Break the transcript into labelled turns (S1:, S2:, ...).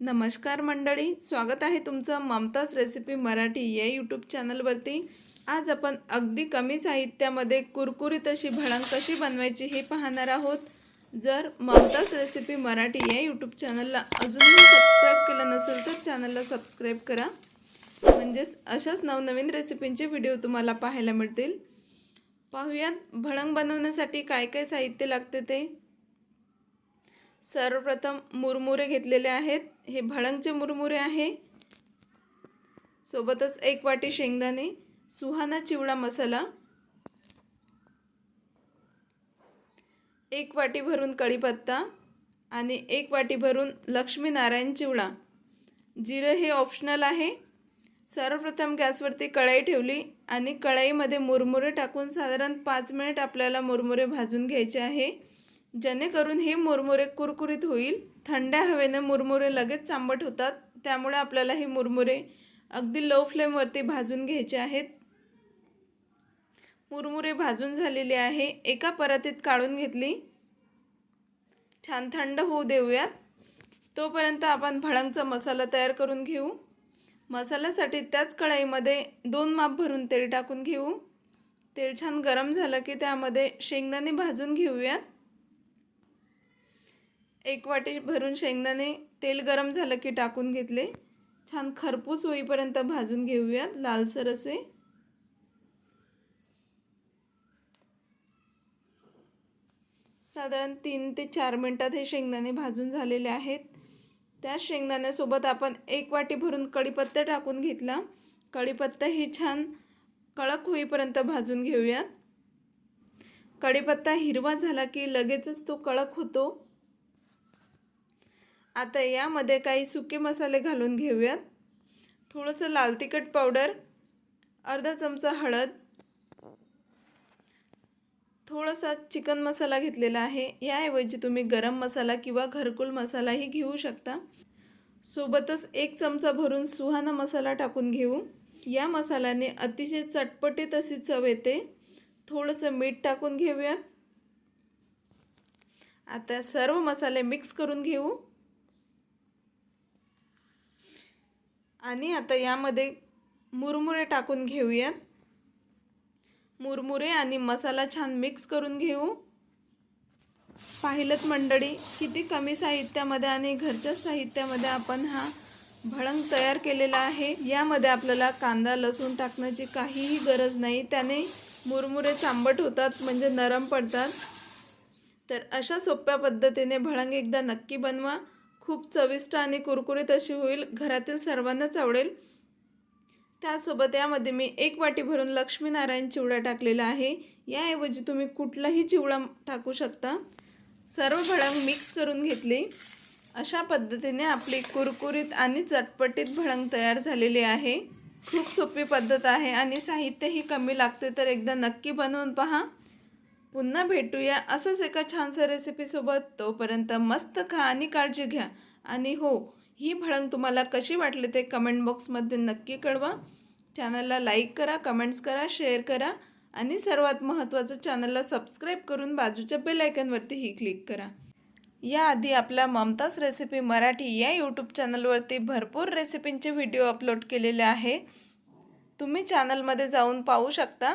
S1: नमस्कार मंडळी स्वागत आहे तुमचं ममताज रेसिपी मराठी या यूट्यूब चॅनलवरती. आज आपण अगदी कमी साहित्यामध्ये कुरकुरीत अशी भळंग कशी बनवायची हे पाहणार आहोत. जर ममताज रेसिपी मराठी या यूट्यूब चॅनलला अजूनही सबस्क्राईब केलं नसेल तर चॅनलला सबस्क्राईब करा. म्हणजेच अशाच नवनवीन रेसिपींचे व्हिडिओ तुम्हाला पाहायला मिळतील. पाहूयात भळंग बनवण्यासाठी काय काय साहित्य लागते ते? सर्वप्रथम मुरमुरे घेतलेले आहेत. हे भळंगचे मुरमुरे आहे. सोबतच एक वाटी शेंगदाणे सुहाना चिवडा मसाला एक वाटी भरून कढीपत्ता आणि एक वाटी भरून लक्ष्मीनारायण चिवडा. जिरं हे ऑप्शनल आहे. सर्वप्रथम गॅसवरती कढाई ठेवली आणि कढाईमध्ये मुरमुरे टाकून साधारण पाच मिनिट आपल्याला मुरमुरे भाजून घ्यायचे आहे. जेणेकरून हे मुरमुरे कुरकुरीत होईल. थंड हवेने मुरमुरे लगेच चांबट होतात. त्यामुळे आपल्याला हे मुरमुरे अगदी लो फ्लेमवरती भाजून घ्यायचे आहेत. मुरमुरे भाजून झालेले आहे. एका परातीत काढून घेतली. छान थंड होऊ देऊयात. तोपर्यंत आपण भळंगचा मसाला तयार करून घेऊ. मसाल्यासाठी त्याच कढाईमध्ये दोन माप भरून तेल टाकून घेऊ. तेल छान गरम झालं की त्यामध्ये शेंगदाणे भाजून घेऊयात. एक वाटी भरून शेंगदाणे तेल गरम झालं की टाकून घेतले. छान खरपूस होईपर्यंत भाजून घेऊयात लालसर असे. साधारण तीन ते चार मिनटात हे शेंगदाणे भाजून झालेले आहेत. त्या शेंगदाण्यासोबत आपण एक वाटी भरून कढीपत्ता टाकून घेतला. कढीपत्ता ही छान कळक होईपर्यंत भाजून घेऊयात. कढीपत्ता हिरवा झाला की लगेचच तो कळक होतो. आता यामध्ये काही सुके मसाले घालून घेऊयात. थोडंसं लाल तिखट पावडर अर्धा चमचा हळद थोडासा चिकन मसाला घेतलेला आहे. याऐवजी तुम्ही गरम मसाला किंवा घरकुल मसालाही घेऊ शकता. सोबतच एक चमचा भरून सुहाना मसाला टाकून घेऊ. या मसाल्याने अतिशय चटपटीत अशी चव येते. थोडंसं मीठ टाकून घेऊयात. आता सर्व मसाले मिक्स करून घेऊ. आणि आता यामध्ये मुरमुरे टाकून घेऊयात. मुरमुरे आणि मसाला छान मिक्स करून घेऊ. पाहिलंत मंडळी किती कमी साहित्यामध्ये आणि घरच्याच साहित्यामध्ये आपण हा भळंग तयार केलेला आहे. यामध्ये आपल्याला कांदा लसूण टाकण्याची काहीही गरज नाही. त्याने मुरमुरे चांबट होतात म्हणजे नरम पडतात. तर अशा सोप्या पद्धतीने भळंग एकदा नक्की बनवा. खूप चविष्ट आणि कुरकुरीत अशी होईल घरातील सर्वांनाच आवडेल. त्यासोबत यामध्ये मी एक वाटी भरून लक्ष्मीनारायण चिवडा टाकलेला आहे. याऐवजी तुम्ही कुठलाही चिवडा टाकू शकता. सर्व भळंग मिक्स करून घेतली. अशा पद्धतीने आपली कुरकुरीत आणि चटपटीत भळंग तयार झालेली आहे. खूप सोपी पद्धत आहे आणि साहित्यही कमी लागते तर एकदा नक्की बनवून पहा. पुन्हा भेटूया असंच एका छानसं रेसिपीसोबत तोपर्यंत मस्त खा आणि काळजी घ्या. आणि हो ही भळंग तुम्हाला कशी वाटली ते कमेंट बॉक्समध्ये नक्की कळवा. चॅनलला लाईक करा कमेंट्स करा शेअर करा. आणि सर्वात महत्त्वाचं चॅनलला सबस्क्राईब करून बाजूच्या बेल आयकॉनवरतीही क्लिक करा. याआधी आपल्या ममताज रेसिपी मराठी या यूट्यूब चॅनलवरती भरपूर रेसिपींचे व्हिडिओ अपलोड केलेले आहे. तुम्ही चॅनलमध्ये जाऊन पाहू शकता.